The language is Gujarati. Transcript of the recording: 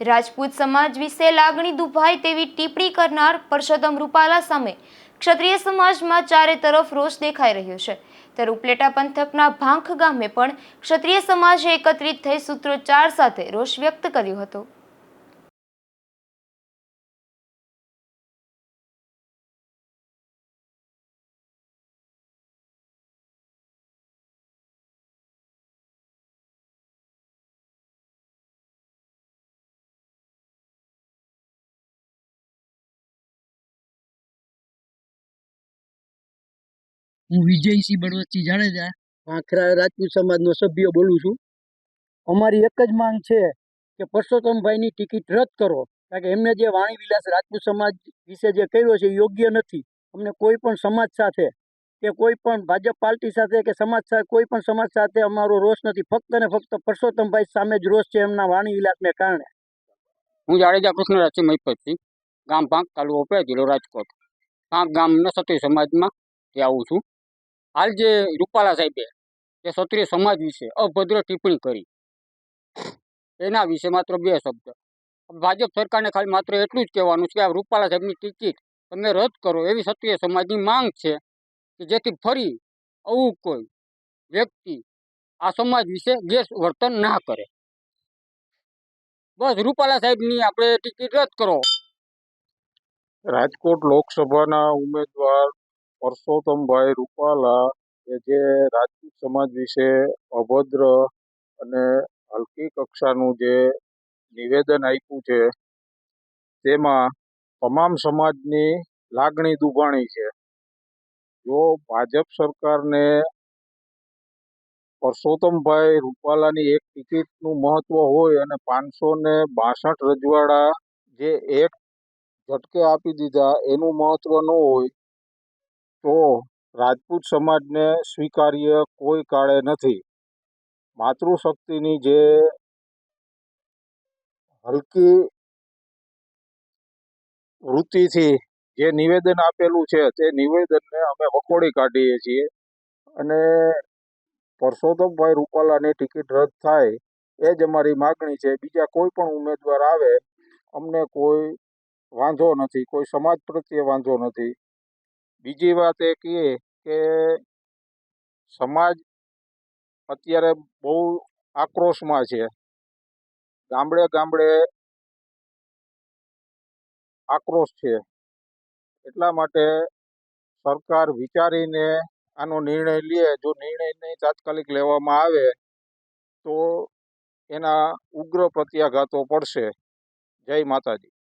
રાજપૂત સમાજ વિશે લાગણી દુભાય તેવી ટિપ્પણી કરનાર પરસોત્તમ રૂપાલા સામે ક્ષત્રિય સમાજમાં ચારે તરફ રોષ દેખાઈ રહ્યો છે. ત્યારે ઉપલેટા પંથકના ભાંખ ગામે પણ ક્ષત્રિય સમાજે એકત્રિત થઈ સૂત્રોચ્ચાર સાથે રોષ વ્યક્ત કર્યો હતો. હું વિજયસિંહ બળવતસિંહ જાડેજા. આખરા રાજપૂત સમાજનો સભ્ય બોલું છું. અમારી એક જ માંગ છે કે પરસોત્તમભાઈની ટિકિટ રદ કરો. કારણ કે એમને જે વાણી વિલાસ રાજપૂત સમાજ વિશે જે કર્યો છે એ યોગ્ય નથી. અમને કોઈ પણ સમાજ સાથે કે કોઈ પણ ભાજપ પાર્ટી સાથે કે સમાજ સાથે કોઈ પણ સમાજ સાથે અમારો રોષ નથી. ફક્ત ને ફક્ત પરસોત્તમભાઈ સામે જ રોષ છે એમના વાણી વિલાસને કારણે. હું જાડેજા કૃષ્ણરાજસિંહ મહિપતસિંહ ગામ પાંક તાલુકો પે જિલ્લો રાજકોટ. પાંક ગામના ક્ષત્રિય સમાજમાં તે આવું છું. હાલ જે રૂપાલા સાહેબે, જે ક્ષત્રિય સમાજ વિશે અભદ્ર ટિપ્પણી કરી. એના વિશે માત્ર બે શબ્દ. ભાજપ સરકારને ખાલી માત્ર એટલું જ કહેવાનું છે કે આ રૂપાલા સાહેબની ટિકિટ તમે રદ કરો એવી ક્ષત્રિય સમાજની માંગ છે કે જેથી ફરી આવું કોઈ વ્યક્તિ આ સમાજ વિશે ગેસ વર્તન ના કરે. બસ રૂપાલા સાહેબની આપણે ટિકિટ રદ કરો. રાજકોટ લોકસભાના ઉમેદવાર પરસોત્તમભાઈ રૂપાલા કે જે રાજપૂત સમાજ વિશે અભદ્ર અને હલકી કક્ષાનું જે નિવેદન આપ્યું છે, તેમાં તમામ સમાજની લાગણી દુભાણી છે. જો ભાજપ સરકારને પરસોત્તમભાઈ રૂપાલાની એક ટિકિટનું મહત્વ હોય અને પાંચસો ને બાસઠ રજવાડા જે એક ઝટકે આપી દીધા, એનું મહત્વ ન હોય તો રાજપૂત સમાજને સ્વીકાર્ય કોઈ કાળે નથી. માતૃશક્તિની જે હલકી વૃત્તિથી જે નિવેદન આપેલું છે, તે નિવેદનને અમે વખોડી કાઢીએ છીએ અને પરસોત્તમભાઈ રૂપાલાની ટિકિટ રદ થાય એ જ અમારી માગણી છે. બીજા કોઈ પણ ઉમેદવાર આવે, અમને કોઈ વાંધો નથી, કોઈ સમાજ પ્રત્યે વાંધો નથી. બીજી વાત એ કે સમાજ અત્યારે બહુ આક્રોશમાં છે. ગામડે ગામડે આક્રોશ છે. એટલા માટે સરકાર વિચારીને આનો નિર્ણય લે, જો નિર્ણય નહીં તાત્કાલિક લેવામાં આવે તો એના ઉગ્ર પ્રત્યાઘાતો પડશે. જય માતાજી.